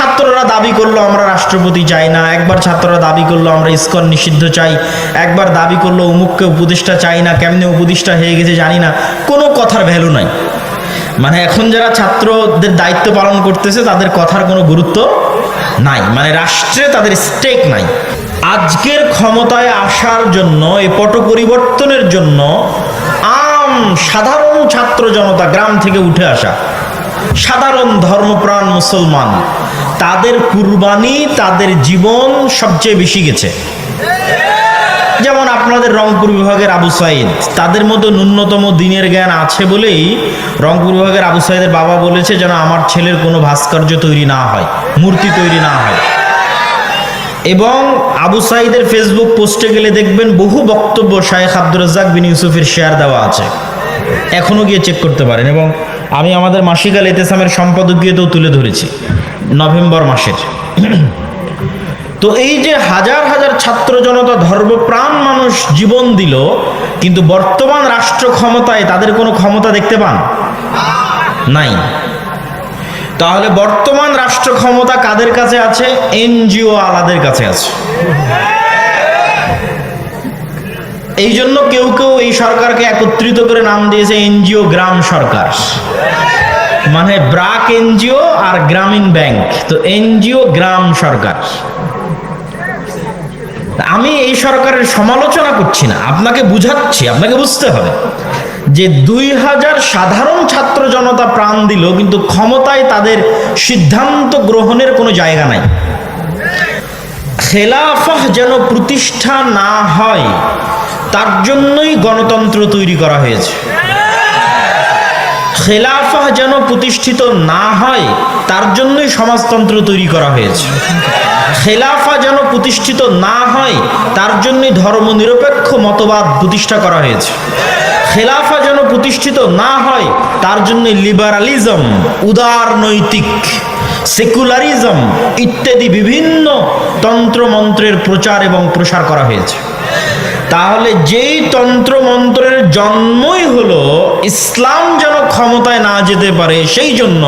ছাত্ররা দাবি করল, আমরা রাষ্ট্রপতি চাই না। একবার ছাত্ররা দাবি করল, আমরা ইস্কন নিষিদ্ধ চাই। একবার দাবি করল, অমুককে উপদেষ্টা চাই না, কেমনে উপদেষ্টা হয়ে গেছে জানি না। কোনো কথার ভ্যালু নাই। মানে এখন যারা ছাত্রদের দায়িত্ব পালন করতেছে, তাদের কথার কোনো গুরুত্ব নাই। মানে রাষ্ট্রে তাদের স্টেক নাই। আজকের ক্ষমতায় আসার জন্য এই পট পরিবর্তনের জন্য, আম সাধারণ ছাত্র জনতা গ্রাম থেকে উঠে আসা। সাধারণ ধর্মপ্রাণ মুসলমান। তাদের কুরবানি, তাদের জীবন সবচেয়ে বেশি গেছে। যেমন আপনাদের রংপুর বিভাগের আবু সাইদ, তাদের মধ্যে ন্যূনতম দিনের জ্ঞান আছে বলেই রংপুর বিভাগের আবু সাইদের বাবা বলেছে যেন আমার ছেলের কোনো ভাস্কর্য তৈরি না হয়, মূর্তি তৈরি না হয়। এবং আবু সাইদের ফেসবুক পোস্টে গেলে দেখবেন বহু বক্তব্য শায়েখ আব্দুর রাজ্জাক বিন ইউসুফের শেয়ার দেওয়া আছে। এখনও গিয়ে চেক করতে পারেন এবং আমি আমাদের মাসিকাল এতেসামের সম্পাদকীয়তেও তুলে ধরেছি, নভেম্বর মাসের। তো এই যে হাজার হাজার ছাত্র জনতা ধর্মপ্রাণ মানুষ জীবন দিল, কিন্তু বর্তমান রাষ্ট্র ক্ষমতায় তাদের কোনো ক্ষমতা দেখতে পান? নাই। তাহলে বর্তমান রাষ্ট্র ক্ষমতা কাদের কাছে আছে? এনজিও আলাদের কাছে আছে। এই জন্য কেউ কেউ এই সরকারকে একত্রিত করে নাম দিয়েছে এনজিও গ্রাম সরকার। মানে ব্রাক এনজিও আর গ্রামীণ ব্যাংক। তো এনজিও গ্রাম সরকার। আমি এই সরকারের সমালোচনা করছি না, আপনাকে বুঝাচ্ছি, আপনাকে বুঝতে হবে। যে দুই হাজার সাধারণ ছাত্র জনতা প্রাণ দিল, কিন্তু ক্ষমতায় তাদের সিদ্ধান্ত গ্রহণের কোনো জায়গা নাই। খেলাফাহ যেন প্রতিষ্ঠা না হয় তার জন্যই গণতন্ত্র তৈরি করা হয়েছে। খেলাফা যেন প্রতিষ্ঠিত না হয়, তার জন্যই সমাজতন্ত্র তৈরি করা হয়েছে। খেলাফা যেন প্রতিষ্ঠিত না হয়, তার জন্যই ধর্মনিরপেক্ষ মতবাদ প্রতিষ্ঠা করা হয়েছে। খেলাফা যেন প্রতিষ্ঠিত না হয়, তার জন্য লিবারালিজম, উদার নৈতিক, সেকুলারিজম ইত্যাদি বিভিন্ন তন্ত্রমন্ত্রের প্রচার এবং প্রসার করা হয়েছে। তাহলে যেই তন্ত্র মন্ত্রের জন্মই হলো, ইসলাম যেন ক্ষমতায় না যেতে পারে, সেই জন্য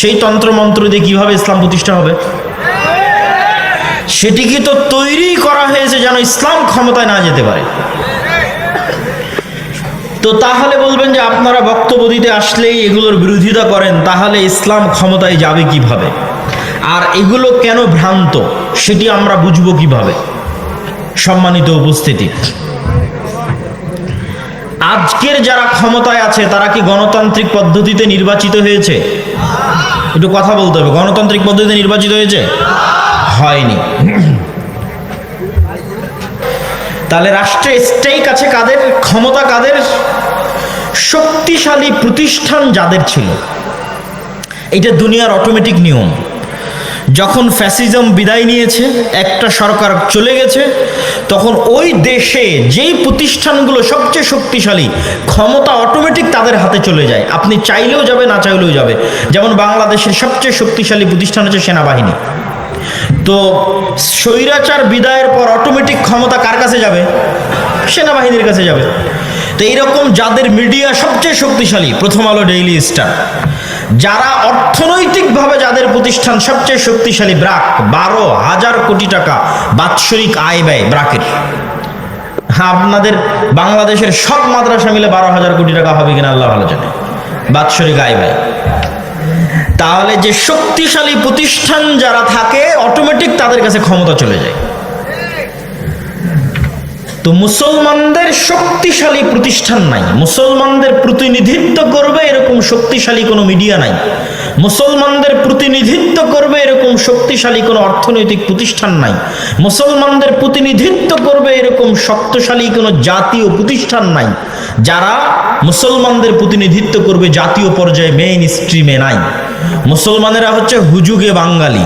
সেই তন্ত্র মন্ত্র দিয়ে কীভাবে ইসলাম প্রতিষ্ঠা হবে? সেটিকে তো তৈরি করা হয়েছে যেন ইসলাম ক্ষমতায় না যেতে পারে? তো তাহলে বলবেন যে আপনারা বক্তব্য দিতে আসলেই এগুলোর বিরোধিতা করেন, তাহলে ইসলাম ক্ষমতায় যাবে কীভাবে? আর এগুলো কেন ভ্রান্ত, সেটি আমরা বুঝব কীভাবে? সম্মানিত উপস্থিতি। আজকের যারা ক্ষমতায় আছে, তারা কি গণতান্ত্রিক পদ্ধতিতে নির্বাচিত হয়েছে? একটু কথা বলতে হবে, গণতান্ত্রিক পদ্ধতিতে নির্বাচিত হয়েছে? হয়নি। তাহলে রাষ্ট্রে স্টেক আছে কাদের? ক্ষমতা কাদের? শক্তিশালী প্রতিষ্ঠান যাদের ছিল। এটা দুনিয়ার অটোমেটিক নিয়ম। যখন ফ্যাসিজম বিদায় নিয়েছে, একটা সরকার চলে গেছে, তখন ওই দেশে যেই প্রতিষ্ঠানগুলো সবচেয়ে শক্তিশালী, ক্ষমতা অটোমেটিক তাদের হাতে চলে যায়। আপনি চাইলেও যাবে, না চাইলেও যাবে। যেমন বাংলাদেশের সবচেয়ে শক্তিশালী প্রতিষ্ঠান হচ্ছে সেনাবাহিনী। তো স্বৈরাচার বিদায়ের পর অটোমেটিক ক্ষমতা কার কাছে যাবে? সেনাবাহিনীর কাছে যাবে। তো এইরকম যাদের মিডিয়া সবচেয়ে শক্তিশালী, প্রথম আলো ডেইলি স্টার যারা অর্থনৈতিকভাবে যাদের প্রতিষ্ঠান সবচেয়ে শক্তিশালী, ব্রাক, বারো হাজার কোটি টাকা বাৎসরিক আয় ব্যয় ব্রাকের। হ্যাঁ আপনাদের বাংলাদেশের সব মাদ্রাসা মিলে বারো হাজার কোটি টাকা হবে কিনা আল্লাহ ভালো জানে। বাৎসরিক আয় ব্যয়। তাহলে যে শক্তিশালী প্রতিষ্ঠান যারা থাকে অটোমেটিক তাদের কাছে ক্ষমতা চলে যায়। তো মুসলমানদের শক্তিশালী প্রতিষ্ঠান নাই। মুসলমানদের প্রতিনিধিত্ব করবে এরকম শক্তিশালী কোনো মিডিয়া নাই। মুসলমানদের প্রতিনিধিত্ব করবে এরকম শক্তিশালী কোনো অর্থনৈতিক প্রতিষ্ঠান নাই। মুসলমানদের প্রতিনিধিত্ব করবে এরকম শক্তিশালী কোনো জাতীয় প্রতিষ্ঠান নাই। যারা মুসলমানদের প্রতিনিধিত্ব করবে জাতীয় পর্যায়ে মেইন স্ট্রিমে নাই। মুসলমানেরা হচ্ছে হুজুগে বাঙালি।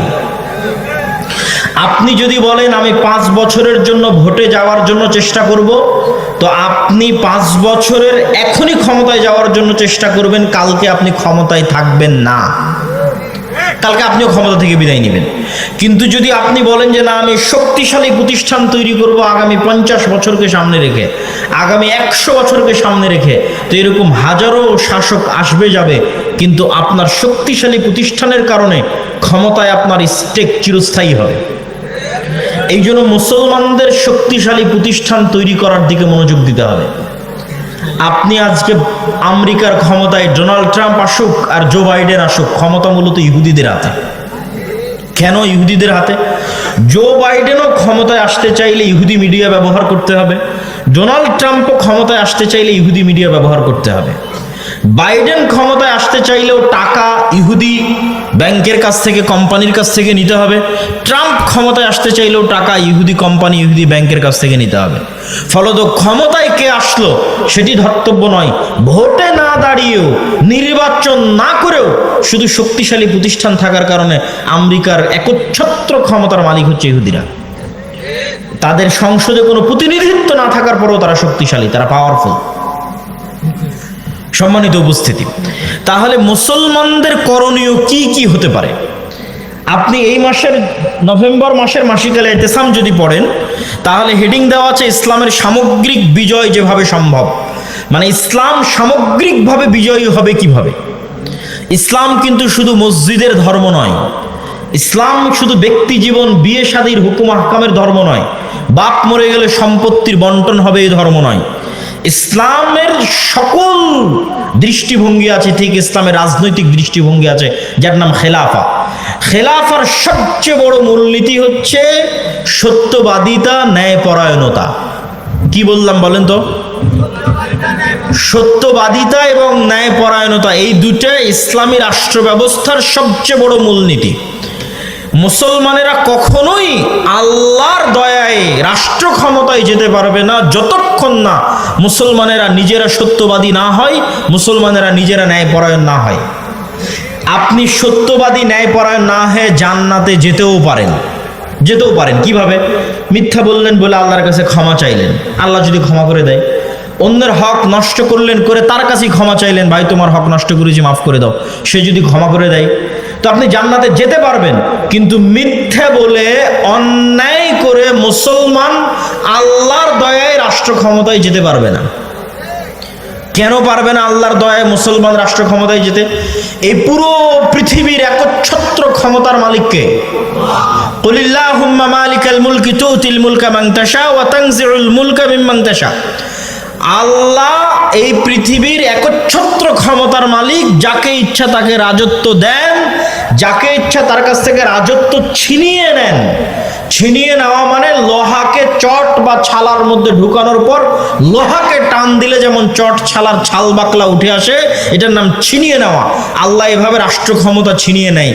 আপনি যদি বলেন, আমি পাঁচ বছরের জন্য ভোটে যাওয়ার জন্য চেষ্টা করব, তো আপনি পাঁচ বছরের এখনই ক্ষমতায় যাওয়ার জন্য চেষ্টা করবেন, কালকে আপনি ক্ষমতায় থাকবেন না। কালকে আপনিও ক্ষমতা থেকে বিদায় নেবেন। কিন্তু যদি আপনি বলেন যে, না, আমি শক্তিশালী প্রতিষ্ঠান তৈরি করব আগামী পঞ্চাশ বছরকে সামনে রেখে, আগামী একশো বছরকে সামনে রেখে, তো এরকম হাজারো শাসক আসবে যাবে, কিন্তু আপনার শক্তিশালী প্রতিষ্ঠানের কারণে ক্ষমতায় আপনার স্টেক চিরস্থায়ী হবে। এই জন্য মুসলমানদের শক্তিশালী প্রতিষ্ঠান তৈরি করার দিকে মনোযোগ দিতে হবে। আপনি আজকে আমেরিকার ক্ষমতায় ডোনাল্ড ট্রাম্প আসুক আর জো বাইডেন আসুক, ক্ষমতা মূলত ইহুদিদের হাতে। কেন ইহুদিদের হাতে? জো বাইডেনও ক্ষমতায় আসতে চাইলে ইহুদি মিডিয়া ব্যবহার করতে হবে। ডোনাল্ড ট্রাম্পও ক্ষমতায় আসতে চাইলে ইহুদি মিডিয়া ব্যবহার করতে হবে। বাইডেন ক্ষমতায় আসতে চাইলেও টাকা ইহুদি ব্যাংকের কাছ থেকে, কোম্পানির কাছ থেকে নিতে হবে। ট্রাম্প ক্ষমতায় আসতে চাইলেও টাকা ইহুদি কোম্পানি, ইহুদি ব্যাংকের কাছ থেকে নিতে হবে। ফলত ক্ষমতায় কে আসলো সেটি ধর্তব্য নয়। ভোটে না দাঁড়িয়েও, নির্বাচন না করেও শুধু শক্তিশালী প্রতিষ্ঠান থাকার কারণে আমেরিকার একচ্ছত্র ক্ষমতার মালিক হচ্ছে ইহুদিরা। তাদের সংসদে কোনো প্রতিনিধিত্ব না থাকার পরেও তারা শক্তিশালী, তারা পাওয়ারফুল সম্মানিত উপস্থিতি। তাহলে মুসলমানদের করণীয় কি কি হতে পারে? আপনি এই মাসের নভেম্বর মাসের মাসিকালে এতেসাম যদি পড়েন, তাহলে হেডিং দেওয়া আছে ইসলামের সামগ্রিক বিজয় যেভাবে সম্ভব। মানে ইসলাম সামগ্রিকভাবে বিজয়ী হবে কীভাবে? ইসলাম কিন্তু শুধু মসজিদের ধর্ম নয়। ইসলাম শুধু ব্যক্তি জীবন, বিয়ে, শাদীর, হুকুম, আহকামের ধর্ম নয়। বাপ মরে গেলে সম্পত্তির বন্টন হবে এই ধর্ম নয়। ইসলামের সকল দৃষ্টিভঙ্গি আছে, ঠিক ইসলামের রাজনৈতিক দৃষ্টিভঙ্গি আছে, যার নাম খেলাফা। খেলাফার সবচেয়ে বড় মূলনীতি হচ্ছে সত্যবাদিতা, ন্যায়পরায়ণতা। কি বললাম বলেন তো? সত্যবাদিতা এবং ন্যায়পরায়ণতা, এই দুটা ইসলামী রাষ্ট্র ব্যবস্থার সবচেয়ে বড় মূলনীতি। মুসলমানেরা কখনোই আল্লাহর দয়ায় রাষ্ট্র ক্ষমতায় যেতে পারবে না, যতক্ষণ না মুসলমানেরা নিজেরা সত্যবাদী না হয়, মুসলমানেরা নিজেরা ন্যায়পরায়ণ না হয়। আপনি সত্যবাদী, ন্যায়পরায়ণ না হয়ে জান্নাতে যেতেও পারেন। যেতেও পারেন। কীভাবে? মিথ্যা বললেন বলে আল্লাহর কাছে ক্ষমা চাইলেন। আল্লাহ যদি ক্ষমা করে দেয় অন্যের হক নষ্ট করলেন, করে তার কাছেই ক্ষমা চাইলেন, ভাই, তোমার হক নষ্ট করেছি, মাফ করে দাও। সে যদি ক্ষমা করে দেয়, তো আপনি জান্নাতে যেতে পারবেন। কিন্তু মিথ্যে বলে, অন্যায় করে মুসলমান আল্লাহর দয়ায় রাষ্ট্র ক্ষমতায় যেতে পারবে না। কেন পারবে না আল্লাহর দয়ায় মুসলমান রাষ্ট্র ক্ষমতায় যেতে? এই পুরো পৃথিবীর একচ্ছত্র ক্ষমতার মালিককে। কুলিল্লাহুম্মা মালিকাল মুলকি তুতিল মুলকা তাশা ওয়া তানজিউল মুলকা মিম্মান তাশা। আল্লাহ এই পৃথিবীর একচ্ছত্র ক্ষমতার মালিক, যাকে ইচ্ছা তাকে রাজত্ব দেন, যাকে ইচ্ছা তার কাছ থেকে রাজত্ব ছিনিয়ে নেন। ছিনিয়ে নেওয়া মানে লোহাকে চট বা ছালার মধ্যে ঢুকানোর পর লোহাকে টান দিলে যেমন চট, ছালার ছাল বাকলা উঠে আসে, এটার নাম ছিনিয়ে নেওয়া। আল্লাহ এভাবে রাষ্ট্র ক্ষমতা ছিনিয়ে নেয়।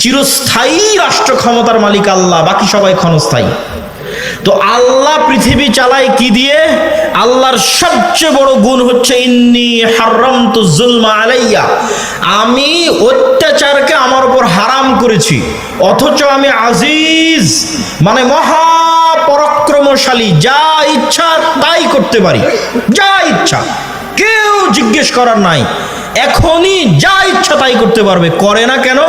চিরস্থায়ী রাষ্ট্র ক্ষমতার মালিক আল্লাহ, বাকি সবাই ক্ষণস্থায়ী। তো আল্লাহ পৃথিবী চালায় কি দিয়ে? আল্লাহর সবচেয়ে বড় গুণ হচ্ছে ইন্নি হারাম তো জুলমা আলাইয়া। আমি অত্যাচারকে আমার উপর হারাম করেছি, অথচ আমি আজিজ মানে মহা পরাক্রমশালী, যা ইচ্ছা তাই করতে পারি, যা ইচ্ছা। কেউ জিজ্ঞেস করার নাই, এখনই যা ইচ্ছা তাই করতে পারবে, করে না কেন?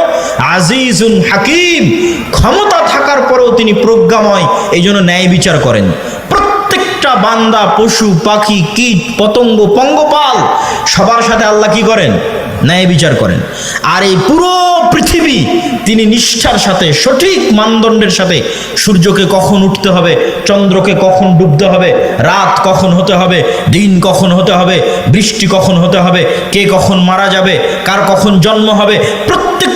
আজিজুন হাকিম। ক্ষমতা থাকার পরেও তিনি প্রজ্ঞাময় এই জন্য ন্যায় বিচার করেন। প্রত্যেকটা বান্দা, পশু, পাখি, কীট, পতঙ্গ, পঙ্গপাল, সবার সাথে আল্লাহ কি করেন? ন্যায় বিচার করেন। আর এই পুরো পৃথিবী তিনি নিষ্ঠার সাথে, সঠিক মানদণ্ডের সাথে সূর্যকে কখন উঠতে হবে, চন্দ্রকে কখন ডুবতে হবে, রাত কখন হতে হবে, দিন কখন হতে হবে, বৃষ্টি কখন হতে হবে, কে কখন মারা যাবে, কার কখন জন্ম হবে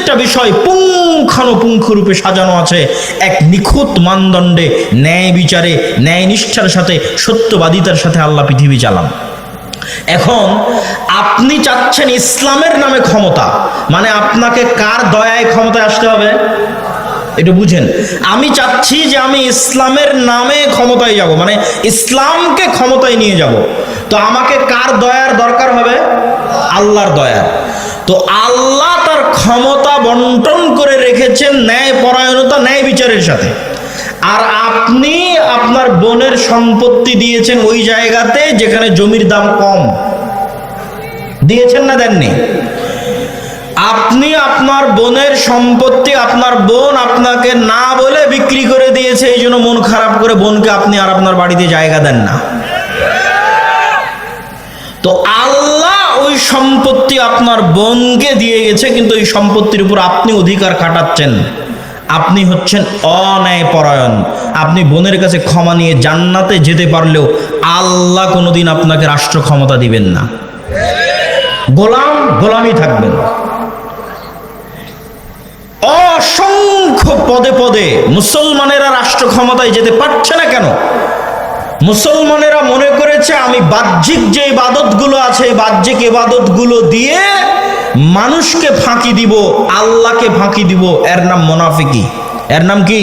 প্রত্যেকটা বিষয় পুঙ্খানুপুঙ্খ রূপে সাজানো আছে। এক নিখুঁত মানদণ্ডে ন্যায় বিচারে, ন্যায় নিষ্ঠার সাথে, সত্যবাদিতার সাথে আল্লাহ পৃথিবী চালান। এখন আপনি চাচ্ছেন ইসলামের নামে ক্ষমতা। মানে আপনাকে কার দয়ায় ক্ষমতায় আসতে হবে? এটা বুঝেন। আমি চাচ্ছি যে আমি ইসলামের নামে ক্ষমতায় যাব। মানে ইসলামকে ক্ষমতায় নিয়ে যাব। তো আমাকে কার দয়ার দরকার হবে? আল্লাহর দয়ার। তো আল্লাহ তার ক্ষমতা বন্টন করে রেখেছেন ন্যায় পরায়ণতা ন্যায় বিচারের সাথে। আর আপনি আপনার বোনের সম্পত্তি দিয়েছেন ওই জায়গাতে যেখানে জমির দাম কম। দিয়েছেন না দেননি? আপনি আপনার বোনের সম্পত্তি, আপনার বোন আপনাকে না বলে বিক্রি করে দিয়েছে, এই জন্য মন খারাপ করে বোনকে আপনি আর আপনার বাড়িতে জায়গা দেন না। তো আল্লাহ সম্পত্তি আপনার বোনকে দিয়ে গেছে, কিন্তু এই সম্পত্তির উপর আপনি অধিকার খাটাচ্ছেন। আপনি হচ্ছেন অন্যায় পরায়ণ আপনি বোনের কাছে ক্ষমা নিয়ে জান্নাতে যেতে পারলেও আল্লাহ কোনোদিন আপনাকে রাষ্ট্র ক্ষমতা দিবেন না। গোলাম, গোলামই থাকবেন। অসংখ্য পদে পদে মুসলমানেরা রাষ্ট্র ক্ষমতায় যেতে পারছে না কেন? মুসলমানেরা মনে করেছে, আমি বাহ্যিক যে ইবাদতগুলো আছে বাহ্যিক ইবাদতগুলো দিয়ে মানুষকে ফাঁকি দিব, আল্লাহকে ফাঁকি দিব। এর নাম মোনাফিকি। এর নাম কি?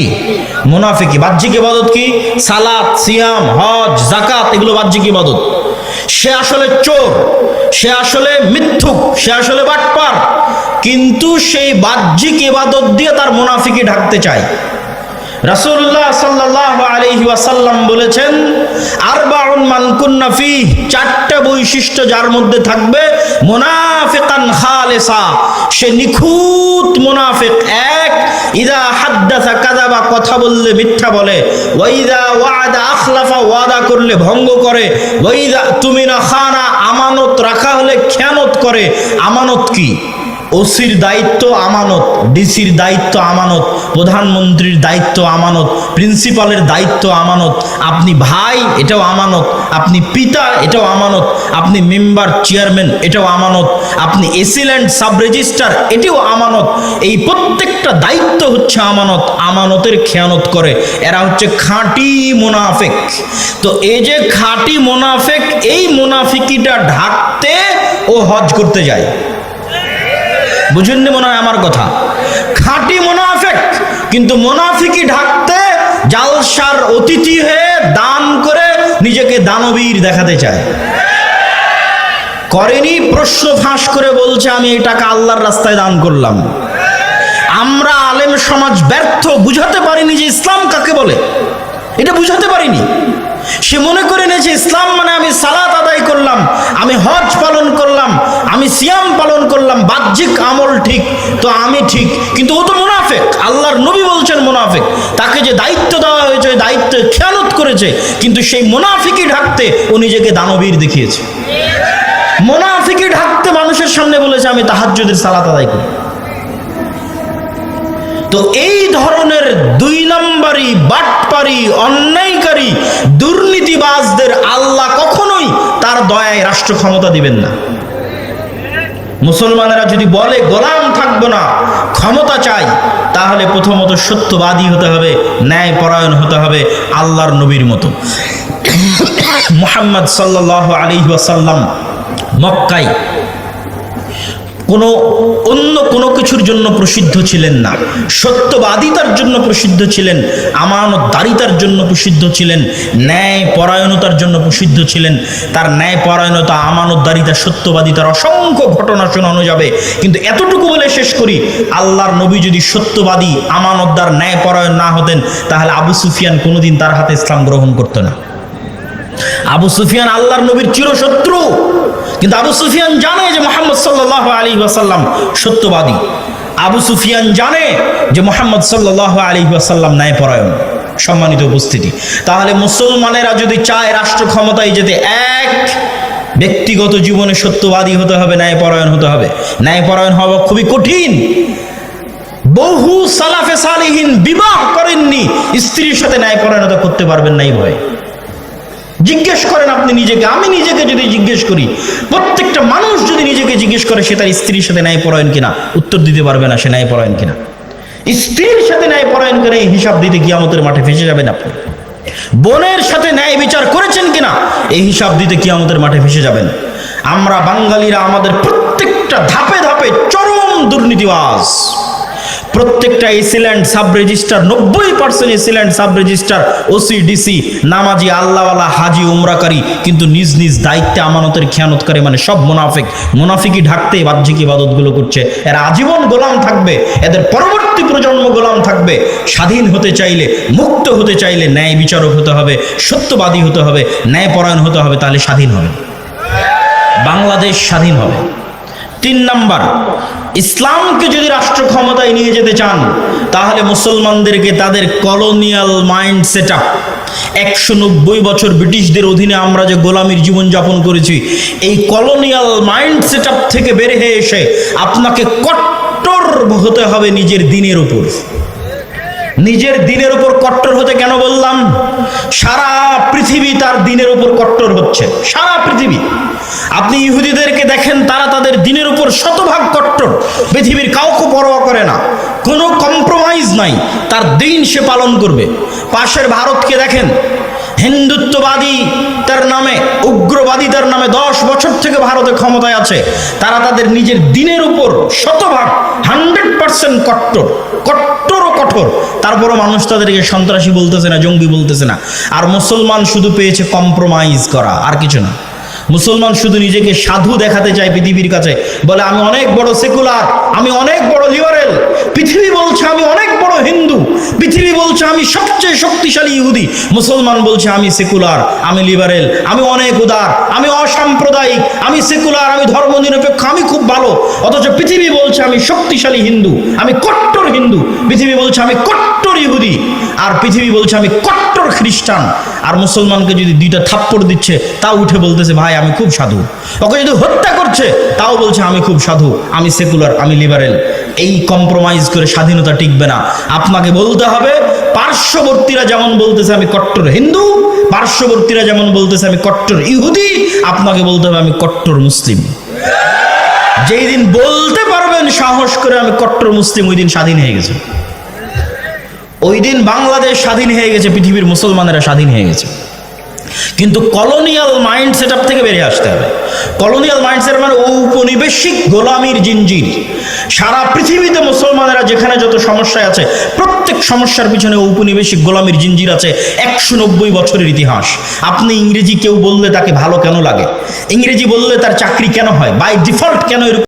মোনাফিকি। বাহ্যিক ইবাদত কি? সালাত, সিয়াম, হজ জাকাত এগুলো বাহ্যিক ইবাদত। সে আসলে চোর, সে আসলে মিথ্যুক, সে আসলে বাটপার, কিন্তু সেই বাহ্যিক ইবাদত দিয়ে তার মুনাফিকি ঢাকতে চায়। রাসূলুল্লাহ সাল্লাল্লাহু আলাইহি বলেছেন, আরবাউন মান চারটা বৈশিষ্ট্য যার মধ্যে থাকবে সে নিখুঁত এক, ইদা কথা বললে মিথ্যা বলে। ওয়াইদা ওয়াদা ওয়াদা করলে ভঙ্গ করে। ওয়াইদা তুমিনা খানা, আমানত রাখা হলে খেয়ানত করে। আমানত কি? ওসির দায়িত্ব আমানত, ডিসির দায়িত্ব আমানত, প্রধানমন্ত্রীর দায়িত্ব আমানত, প্রিন্সিপালের দায়িত্ব আমানত। আপনি ভাই, এটাও আমানত। আপনি পিতা, এটাও আমানত। আপনি মেম্বার, চেয়ারম্যান, এটাও আমানত। আপনি এসিল্যান্ড সাব রেজিস্ট্রার এটাও আমানত। এই প্রত্যেকটা দায়িত্ব হচ্ছে আমানত। আমানতের খেয়ানত করে। এরা হচ্ছে খাঁটি মোনাফেক। তো এই যে খাঁটি মোনাফেক, এই মুনাফিকিটা ঢাকতে ও হজ করতে যায়। বুঝেননি মনে হয় আমার কথা? খাঁটি মোনাফেক, কিন্তু মোনাফিকি ঢাকতে জালসার অতিথি হয়ে দান করে নিজেকে দানবীর দেখাতে চায়। করেনি, প্রশ্ন ফাঁস করে বলছে, আমি এই টাকা আল্লাহর রাস্তায় দান করলাম। আমরা আলেম সমাজ ব্যর্থ, বুঝাতে পারিনি যে ইসলাম কাকে বলে। এটা বুঝাতে পারিনি। সে মনে করে নিয়েছে ইসলাম মানে আমি সালাত আদায় করলাম, আমি হজ পালন করলাম, আমি সিয়াম পালন করলাম, বাহ্যিক আমল ঠিক, তো আমি ঠিক। কিন্তু ও তো মুনাফেক, আল্লাহর নবী বলছেন মুনাফেক। তাকে যে দায়িত্ব দেওয়া হয়েছে দায়িত্ব খেয়ালত করেছে, কিন্তু সেই মুনাফিকই ঢাকতে ও নিজেকে দানবীর দেখিয়েছে। মুনাফিকি ঢাকতে মানুষের সামনে বলেছে, আমি তাহাজ্জুদের সালাত আদায় করি। তো এই ধরনের দুই নম্বরই বাটপারি, অন্যায়কারী, দুর্নীতিবাজদের আল্লাহ কখনোই তার দয়ায় রাষ্ট্র ক্ষমতা দিবেন না। মুসলমানেরা যদি বলে, গোলাম থাকব না, ক্ষমতা চাই, তাহলে প্রথমত সত্যবাদী হতে হবে, ন্যায় পরায়ণ হতে হবে আল্লাহর নবীর মতো। মুহাম্মদ সাল্লাহ আলী ওয়াসাল্লাম মক্কায় কোনো অন্য কোনো কিছুর জন্য প্রসিদ্ধ ছিলেন না। সত্যবাদিতার জন্য প্রসিদ্ধ ছিলেন, আমানতদারিতার জন্য প্রসিদ্ধ ছিলেন ন্যায় পরায়ণতার জন্য প্রসিদ্ধ ছিলেন। তার ন্যায় পরায়ণতা আমানতদারিতা, সত্যবাদিতার অসংখ্য ঘটনা শোনানো যাবে। কিন্তু এতটুকু বলে শেষ করি, আল্লাহর নবী যদি সত্যবাদী, আমানতদার ন্যায় পরায়ণ না হতেন, তাহলে আবু সুফিয়ান কোনোদিন তার হাতে ইসলাম গ্রহণ করতো না। আবু সুফিয়ান আল্লাহর নবীর চিরশত্রু। কিন্তু আবু সুফিয়ান জানে যে মোহাম্মদ সাল্লাহ আলী ওয়াসাল্লাম সত্যবাদী। আবু সুফিয়ান জানে যে মোহাম্মদ সাল্লাহ আলী ওয়াসাল্লাম ন্যায়পরায়ণ, সম্মানিত উপস্থিতি। তাহলে মুসলমানেরা যদি চায় রাষ্ট্র ক্ষমতায় যেতে, এক, ব্যক্তিগত জীবনে সত্যবাদী হতে হবে, ন্যায়পরায়ণ হতে হবে। ন্যায়পরায়ণ হওয়া খুবই কঠিন। বহু সালাফে সালিহীন বিবাহ করেননি, স্ত্রীর সাথে ন্যায়পরায়ণতা করতে পারবেন না এই ভয়ে। জিজ্ঞেস করেন আপনি নিজেকে। আমি নিজেকে যদি জিজ্ঞেস করি, প্রত্যেকটা মানুষ যদি নিজেকে জিজ্ঞেস করে, সে তার স্ত্রীর সাথে ন্যায় পরায়ণ কিনা? উত্তর দিতে পারবে না সে ন্যায় পরায়ণ কিনা? স্ত্রীর সাথে ন্যায় পরায়ণ করে এই হিসাব দিতে কিয়ামতের মাঠে ফেসে যাবেন আপনি। বোনের সাথে ন্যায় বিচার করেছেন কিনা? এই হিসাব দিতে কিয়ামতের মাঠে ফেসে যাবেন। আমরা বাঙালিরা আমাদের প্রত্যেকটা ধাপে ধাপে চরম দুর্নীতিবাজ। প্রত্যেকটা এসিল্যান্ড সাব রেজিস্টার নব্বই percent AC land sub registrar OC নামাজি আল্লাহওয়ালা হাজি উমরাকারী, কিন্তু নিজ নিজ দায়িত্বে আমানতের খেয়ানতকারী মানে সব মুনাফিক, মুনাফিকই ঢাকতে বাহ্যিক ইবাদতগুলো করছে। এরা আজীবন গোলাম থাকবে, এদের পরবর্তী প্রজন্ম গোলাম থাকবে। স্বাধীন হতে চাইলে, মুক্ত হতে চাইলে ন্যায় বিচারক হতে হবে, সত্যবাদী হতে হবে ন্যায় পরায়ণ হতে হবে, তাহলে স্বাধীন হবে। বাংলাদেশ স্বাধীন হবে। তিন নাম্বার, ইসলামকে যদি রাষ্ট্র ক্ষমতায় নিয়ে যেতে চান, তাহলে মুসলমানদেরকে তাদের কলোনিয়াল মাইন্ড সেট আপ একশো নব্বই বছর ব্রিটিশদের অধীনে আমরা যে গোলামির জীবনযাপন করেছি, এই কলোনিয়াল মাইন্ড সেট থেকে বের হয়ে এসে আপনাকে কট্টর হতে হবে নিজের দিনের উপর। নিজের দিনের উপর কট্টর হতে কেন বললাম? সারা পৃথিবী তার দিনের উপর কট্টর হচ্ছে। সারা পৃথিবী। আপনি ইহুদিদেরকে দেখেন, তারা তাদের দিনের উপর শতভাগ কট্টর। পৃথিবীর কাউকে পরোয়া করে না। কোনো কম্প্রোমাইজ নাই। তার দিন সে পালন করবে। পাশের ভারতকে দেখেন, হিন্দুত্ববাদী তার নামে, উগ্রবাদী তার নামে দশ বছর থেকে ভারতে ক্ষমতায় আছে। তারা তাদের নিজের দিনের উপর শতভাগ হান্ড্রেড পার্সেন্ট কট্টর। কট্টর কঠোর। তারপরও মানুষ তাদেরকে সন্ত্রাসী বলতেছে না, জঙ্গি বলতেছে না। আর মুসলমান শুধু পেয়েছে কম্প্রোমাইজ করা, আর কিছু না। মুসলমান শুধু নিজেকে সাধু দেখাতে চায় পৃথিবীর কাছে। বলে, আমি অনেক বড় সেকুলার আমি অনেক বড় লিবারেল পৃথিবী বলছে আমি অনেক বড় হিন্দু। পৃথিবী বলছে আমি সবচেয়ে শক্তিশালী ইহুদি। মুসলমান বলছে, আমি সেকুলার আমি লিবারেল আমি অনেক উদার, আমি অসাম্প্রদায়িক আমি সেকুলার আমি ধর্মনিরপেক্ষ আমি খুব ভালো। অথচ পৃথিবী বলছে আমি শক্তিশালী হিন্দু, আমি কট্টর হিন্দু। পৃথিবী বলছে আমি কট্টর ইহুদি। আর পৃথিবী বলছে আমি কট্টর খ্রিস্টান। আর মুসলমানকে যদি দুইটা থাপ্পড় দিচ্ছে, তাও উঠে বলতেছে, ভাই, আমি খুব সাধু। ওকে যদি হত্যা করছে, তাও বলছে, আমি খুব সাধু, আমি সেকুলার আমি লিবারেল এই কম্প্রোমাইজ করে স্বাধীনতা টিকবে না। আপনাকে বলতে হবে, পার্শ্ববর্তীরা যেমন বলতেছে, আমি কট্টর হিন্দু পার্শ্ববর্তীরা যেমন বলতেছে, আমি কট্টর ইহুদি, আপনাকে বলতে হবে আমি কট্টর মুসলিম। যেই দিন বলতে পারবেন সাহস করে আমি কট্টর মুসলিম, ওই দিন স্বাধীন হয়ে গেছে। ওই দিন বাংলাদেশ স্বাধীন হয়ে গেছে, পৃথিবীর মুসলমানেরা স্বাধীন হয়ে গেছে। কিন্তু কলোনিয়াল মাইন্ড সেট থেকে বেরিয়ে আসতে হবে। কলোনিয়াল মাইন্ড সেট মানে ঔপনিবেশিক গোলামির জিঞ্জির সারা পৃথিবীতে মুসলমানেরা যেখানে যত সমস্যায় আছে, প্রত্যেক সমস্যার পিছনে ঔপনিবেশিক গোলামির জিঞ্জির আছে একশো নব্বই বছরের ইতিহাস। আপনি ইংরেজি কেউ বললে তাকে ভালো কেন লাগে? ইংরেজি বললে তার চাকরি কেন হয়? বাই ডিফল্ট কেন এরকম